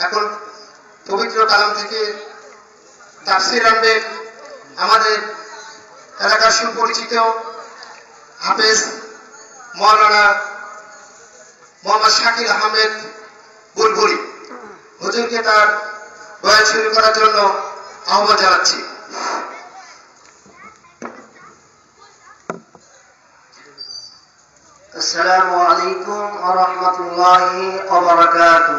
এখন পবিত্র কালাম থেকে তাফসির আনবেন আমাদের এলাকার সুপরিচিত হাফেজ মৌলানা মোহাম্মদ শাকিল আহমেদ বুলবুলি হুজুরকে তার বয়ান শুরু করার জন্য আহ্বান জানাচ্ছি السلام عليكم ورحمة الله وبركاته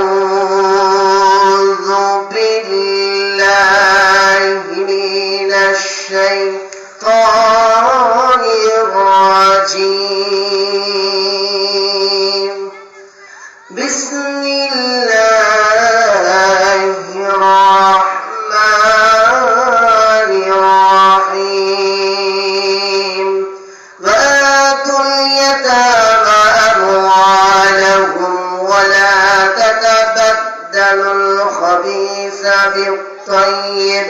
الخبيث بالطيب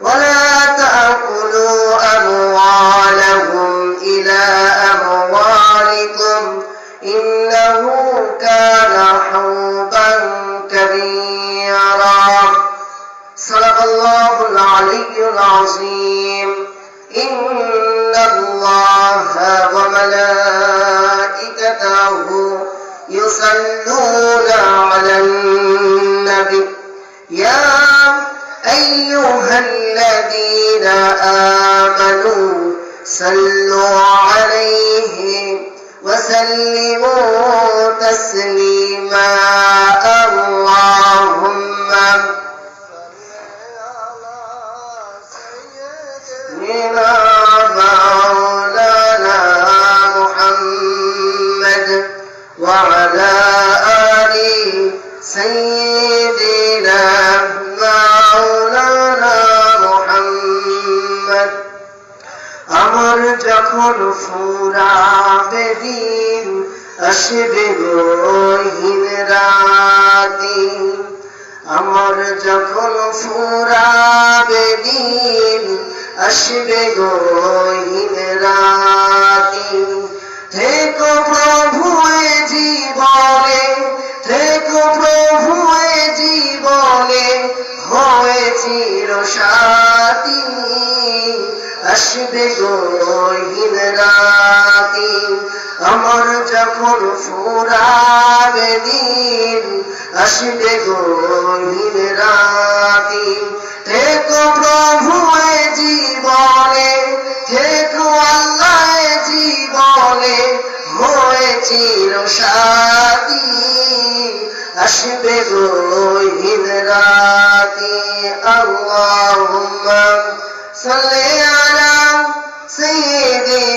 ولا تأكلوا أموالهم إلى أموالكم. إنه كان حوبا كبيرا. صدق الله العلي العظيم. إن الله وملائكته يصلون يا أيها الذين آمنوا صلوا عليه وسلموا تسليما. اللهم سيدنا مولانا محمد وعلى آل سيدنا ফুরাবে দিন, আসবে গহীন রাতি। আমার যখন ফুরাবে দিন, আসবে গহীন রাতি। থেকো প্রভু জীবনে, থেকো প্রভু জীবনে আসবে গহীন এমন ফুরার দিন আসবে গো রাতি। থেকো প্রভু জীবনে, থেকো আল্লাহ জীবনে হয়ে চিরসাতি আসবে গো রাতি আল্লাহ সালে আলা সেদিন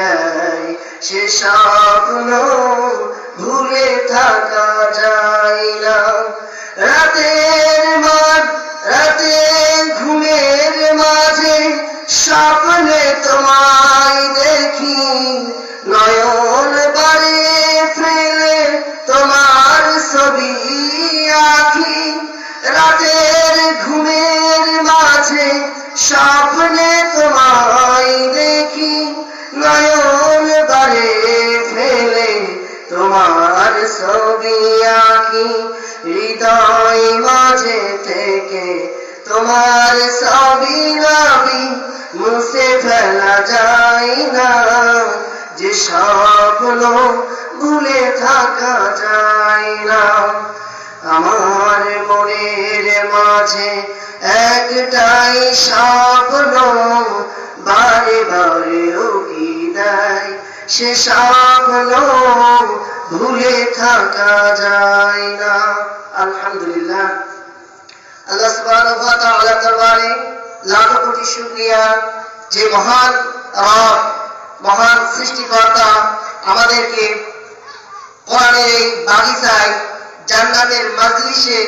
নাই সে স্বপ্ন ভুলে থাকা যায় না। রাতের তোমার ছবি নবী মুছে ফেলা যায় না। যে স্বপ্ন ভুলে থাকা যায় না। আমার মনের মাঝে একটাই স্বপ্ন, বারে বারে উকি দেয়। সে স্বপ্ন ভুলে থাকা যায় না। আলহামদুলিল্লাহ। আল্লাহ সুবহানাহু ওয়া তাআলা দরবারে লাখো কোটি শুকরিয়া। যে মহান রব, মহান সৃষ্টিকর্তা আমাদেরকে কোরআনের এই বাগিচায়, জান্নাতের মাজলিসে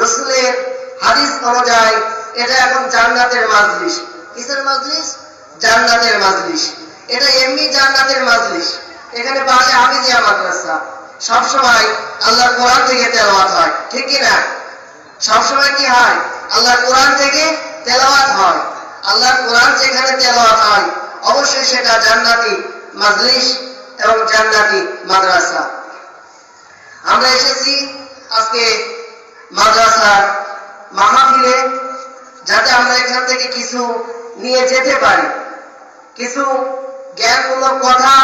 রসুলের হাদিস অনুযায়ী এটা এখন জান্নাতের মাজলিস কিসের মাজলিস জান্নাতের মাজলিস এটা এমনি জান্নাতের মাজলিস এখানে পাশে হাফিজিয়া মাদ্রাসা। সবসময় আল্লাহর কোরআন থেকে তেলাওয়াত হয়। ঠিক কি না সবসময় কি হয়? আল্লাহর কোরআন থেকে তেলাওয়াত হয়। আল্লাহর কোরআন যেখানে তেলাওয়াত হয়, অবশ্যই সেটা জান্নাতি মাজলিস এবং জান্নাতি মাদ্রাসা। আমরা এসেছি আজকে মাদ্রাসার মাহফিলে, যাতে আমরা এখান থেকে কিছু নিয়ে যেতে পারি। কিছু জ্ঞানমূলক কথা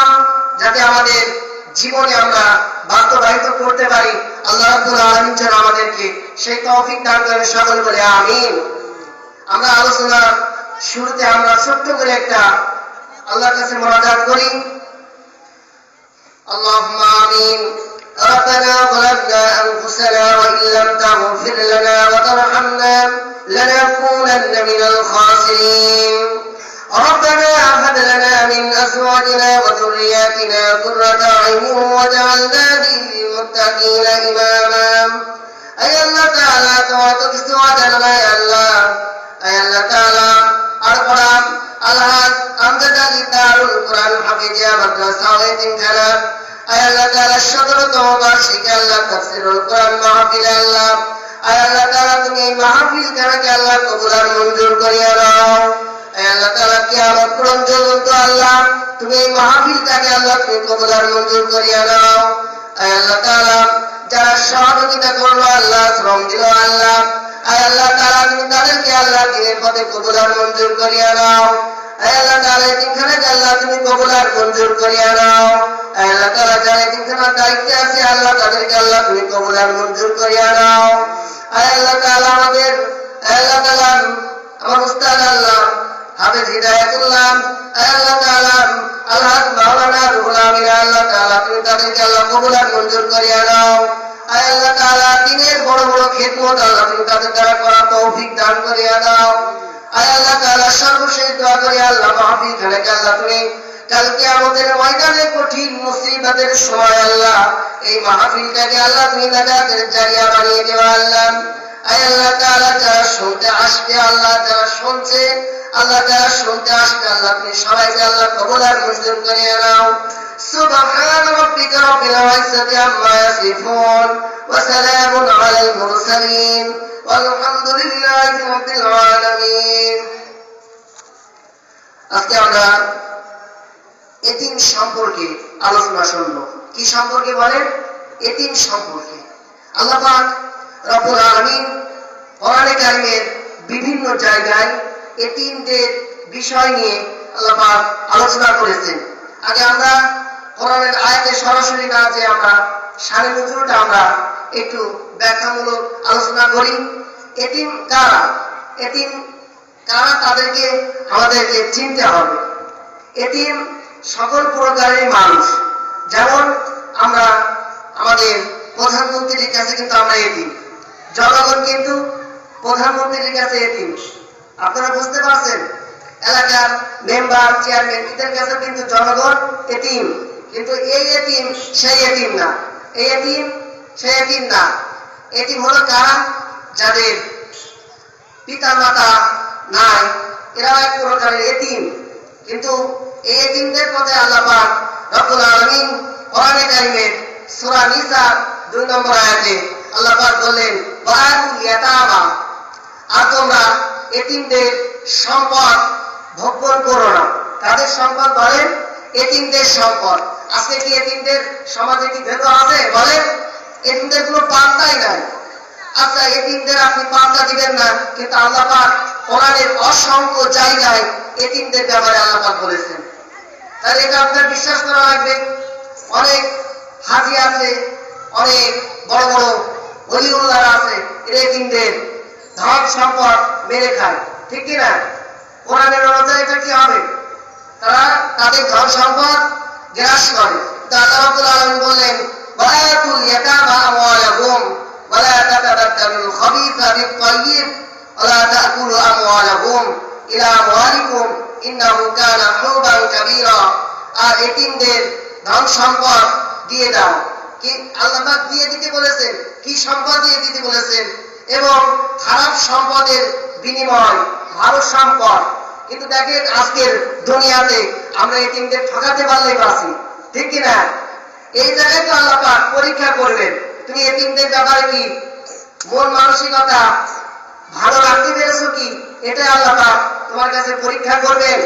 যাতে আমাদের জীবনে আমরা বাস্তবায়িত করতে পারি। আল্লাহ রাব্বুল আলামিন যেন আমাদেরকে সেই তৌফিক দান করেন সকল বলে আমিন আমরা আলোচনার শুরুতে আমরা ছোট্ট করে একটা আল্লাহর কাছে মোনাজাত করি اللهم آمين ربنا ظلمنا أنفسنا وإن لم تغفر لنا وترحمنا لنكونن من الخاسرين ربنا هب لنا من أزواجنا وذرياتنا قرة أعين واجعلنا للمتقين إماما أي الله تعالى تواتك سوادنا يا الله أي الله تعالى أرقرام الهاد أمجد دار القرآن حفظيا مدرسة ويتمكنا أي الله تعالى الشكر توبة شك الله تفسير القرآن محفل الله أي الله تعالى তুমি মাহফিল কেনাকে আল্লাহ কবুলার মঞ্জুর করিয়া দাও আয় আল্লাহ তাআলা কিয়ামত পর্যন্ত আল্লাহ, তুমি মাহফিলটাকে আল্লাহ তুমি কবুলার মঞ্জুর করিয়া আয় আল্লাহ তাআলা যারা আল্লাহ, শ্রম দিল আল্লাহ আল্লাহ তাআলা তুমি তাদেরকে আল্লাহ দিনের পথে মঞ্জুর করিয়া আয় আল্লাহ তাআলা এতিমখানাকে আল্লাহ তুমি কবুলার মঞ্জুর করিয়া আয় আল্লাহ তাআলা যারা এতিমখানার দায়িত্বে আল্লাহ তাদেরকে আল্লাহ তুমি কবুলার মঞ্জুর করিয়া আয় আল্লাহ আমাদের আল্লাহ তাআলা আমার উস্তাদ হাফেজ হিদায়াতুল্লাহ আয় আল্লাহ তাআলা আল্লাহ মাওলানা রুহুল আমিন, আল্লাহ তাআলা তুমি তাদেরকে আল্লাহ কবুল আর মঞ্জুর করিয়া দাও। আল্লাহ তাআলা, দিনের বড় বড় খিদমত আল্লাহ তুমি তাদের দ্বারা করা তৌফিক দান করিয়া দাও। আল্লাহ তাআলা, সর্বশেষ দোয়া করি আল্লাহ মাহফিল খানাকে আল্লাহ তুমি কালকে আমাদের ময়দানে কঠিন মুসিবতের সময় আল্লাহ এই মাহফিলটাকে আল্লাহ তুমি নাজাতের জারিয়া বানিয়ে দেওয়া আল্লাহ। আল্লাহ তাআলা, যারা শুনতে আসবে আল্লাহ, যারা শুনছে আল্লাহ যারা শুনতে আসবে আল্লাহ তুমি সবাইকে আল্লাহ কবুল আর মঞ্জুর করিয়ে নাও سبحان ربك رب العزة عما يصفون وسلام على المرسلين والحمد لله رب العالمين আজকে আমরা এতিম সম্পর্কে আলোচনা শুনবো কি সম্পর্কে বলেন এতিম সম্পর্কে আল্লাহ পাক রব্বুল আলামিন কোরআনে কারিমের বিভিন্ন জায়গায় এতিমদের বিষয় নিয়ে আল্লাহ আলোচনা করেছেন। আগে আমরা কোরআনের আয়াতে সরাসরি না যে আমরা সাড়ে নজরুলটা আমরা একটু ব্যাখ্যামূলক আলোচনা করি। এটিম কারা? এটিম কারা তাদেরকে আমাদেরকে চিনতে হবে। এটিম সকল প্রকারের মানুষ। যেমন আমরা আমাদের প্রধানমন্ত্রীর কাছে কিন্তু আমরা এটিম জনগণ কিন্তু প্রধানমন্ত্রীর কাছে এতিম। আপনারা বুঝতে পারছেন? এলাকার মেম্বার চেয়ারম্যান এদের কাছে কিন্তু জনগণ এতিম। কিন্তু এই এতিম, সেই এতিম না। এই এতিম, সেই এতিম না। এতিম হলো কারা? যাদের পিতা মাতা নাই এরা এক প্রকারের এতিম। কিন্তু এই এতিমদের পথে আল্লাহ রব্বুল আলামিন কোরআনে কারিমের সূরা নিসা দুই নম্বর আয়াতে আল্লাহ বললেন আর তোমরা এতিমদের সম্পদ ভক্ষণ করো না। তাদের সম্পদ বলেন? এতিমদের সম্পদ। আজকে কি এতিমদের? সমাজে কি ভেদ আছে? বলেন। এতিমদের কোনো পান্তাই নাই। আচ্ছা এতিমদের আপনি পান্তা দিবেন না, কিন্তু আল্লাহ পাক কোরআনের অসংখ্য জায়গায় এতিমদের ব্যাপারে আল্লাহ বলেছেন। তাহলে এটা আপনার বিশ্বাস করা লাগবে। অনেক হাজি আছে, অনেক বড় বড় অলিউল্লাহ আছে, এরা এতিমদের। ধন সম্পদ মেরে খায়। ঠিক কি না? কোরআনের অনুযায়ী এটা কি হবে? তারা তাদের ধন সম্পদ গ্রাস করে। রাব্বুল বললেন ইয়াতামা আমওয়ালাহুম কানা আর এতিমদের ধন সম্পদ দিয়ে দাও। কি আল্লাহ দিয়ে দিতে বলেছেন? কি সম্পদ দিয়ে দিতে বলেছেন? এবং খারাপ সম্পদের বিনিময় ভালো সম্পদ। কিন্তু দেখেন, আজকের দুনিয়াতে আমরা এতিমদের ঠকাতে পারলেই বাঁচি, ঠিক কি না এই জায়গায় তো আল্লাহ পরীক্ষা করবেন তুমি এতিমদের ব্যাপারে কি মন মানসিকতা ভালো রাখতে পেরেছ কি? এটা আল্লাহ তোমার কাছে পরীক্ষা করবেন।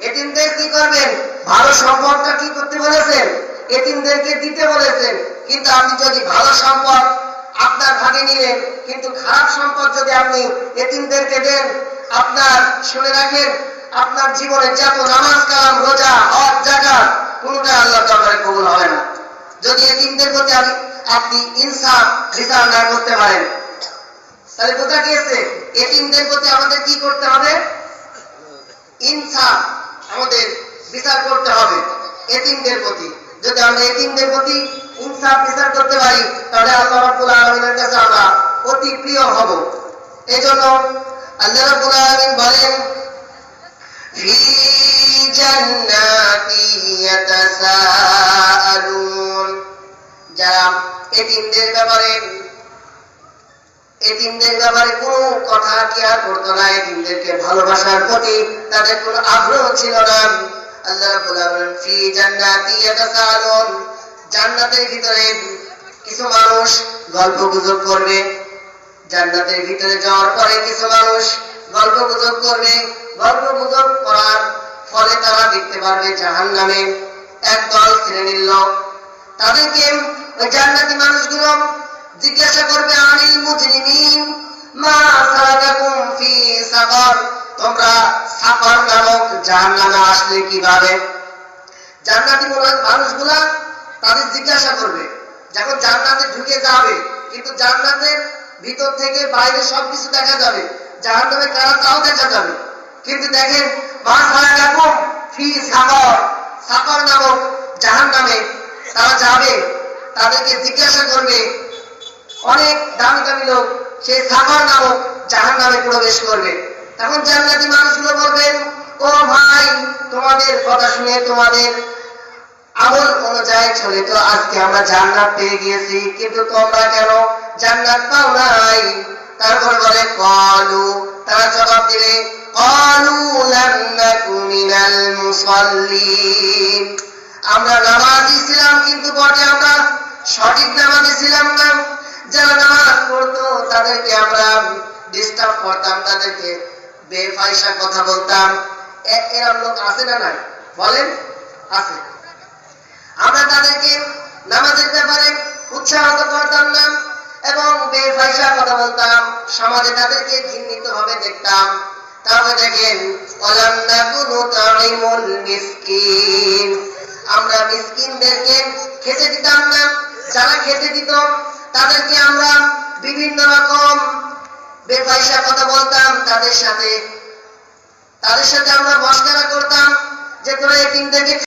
এতিমদের কি করবেন? ভালো সম্পদটা কি করতে বলেছেন? এতিমদেরকে দিতে বলেছেন। কিন্তু আপনি যদি ভালো সম্পদ আপনার ভাগে নিলেন কিন্তু খারাপ সম্পদ যদি আপনি এতিমদেরকে দেন, আপনার শুনে রাখেন, আপনার জীবনে যত নামাজ কালাম, রোজা, হজ জাকাত কোনটা আল্লাহ দরবারে কবুল হবে না। যদি এতিমদের প্রতি আপনি আপনি ইনসাফ বিচার না করতে পারেন। তাহলে বোঝা গিয়েছে এতিমদের প্রতি আমাদের কি করতে হবে? ইনসাফ আমাদের বিচার করতে হবে এতিমদের প্রতি। যদি আমরা এতিমদের প্রতি ইনসাফ বিচার করতে পারি, তাহলে আল্লাহ রাব্বুল আলামিনের কাছে আমরা অতি প্রিয় হব। এজন্য আল্লাহ রাব্বুল আলামিন বলেন জান্নাতি ইয়াতাসাআলুন। যারা এতিমদের ব্যাপারে এতিমদের ব্যাপারে কোনো কথা কেয়ার করতো না এতিমদেরকে ভালোবাসার প্রতি তাদের কোনো আগ্রহ ছিল না। আল্লাহ রাব্বুল আলামিন ফি জান্নাতি ইয়াতাসালুন জান্নাতের ভিতরে কিছু মানুষ গল্প গুজব করবে। জান্নাতের ভিতরে যাওয়ার পরে কিছু মানুষ গল্প গুজব করবে। গল্প গুজব করার ফলে তারা দেখতে পারবে জাহান্নামে একদল শ্রেণির লোক তাদেরকে ওই জান্নাতি মানুষগুলো জিজ্ঞাসা করবে, আনিল মুজরিমিন, মা সালাকাকুম ফি সাকর তোমরা সাকর নামক জাহান্নামে আসলে কীভাবে? জান্নাতি মানুষগুলা তাদের জিজ্ঞাসা করবে, যখন জান্নাতে ঢুকে যাবে, কিন্তু জান্নাতের ভিতর থেকে বাইরে সবকিছু দেখা যাবে। জাহান্নামে কারা তাও দেখা যাবে। কিন্তু দেখেন, মা সালাকাকুম ফি সাকর সাকর নামক জাহান্নামে তারা যাবে, তাদেরকে জিজ্ঞাসা করবে, অনেক দামি দামি লোক সেই সাফার নামক জাহান নামে প্রবেশ করবে। তখন জান্নাতি মানুষগুলো বলবেন ও ভাই, তোমাদের কথা শুনে তোমাদের আমল অনুযায়ী চলে তো আজকে আমরা জান্নাত পেয়ে গিয়েছি। কিন্তু তোমরা কেন জান্নাত পাও নাই? তারপর বলে, কলু। তারা জবাব দিবে কলু লাম নাকু মিনাল মুসাল্লিন। আমরা নামাজি ছিলাম কিন্তু বটে আমরা সঠিক নামাজি ছিলাম না। যারা নামাজ পড়তো, তাদেরকে আমরা ডিস্টার্ব করতাম, তাদেরকে বেফাইসা কথা বলতাম। এরম লোক আছে না নাই? বলেন, আছে। আমরা তাদেরকে নামাজের ব্যাপারে উৎসাহিত করতাম না এবং বেফাইসা কথা বলতাম। সমাজে তাদেরকে ঘৃণিত ভাবে দেখতাম। তারপরে দেখেন মিসকিন। আমরা মিসকিনদেরকে খেতে দিতাম না। যারা খেতে দিত, তাদেরকে আমরা বিভিন্ন রকম বেফাইসা কথা বলতাম তাদের সাথে। তাদের সাথে আমরা মস্কারা করতাম যে তোরা তিনদেরকে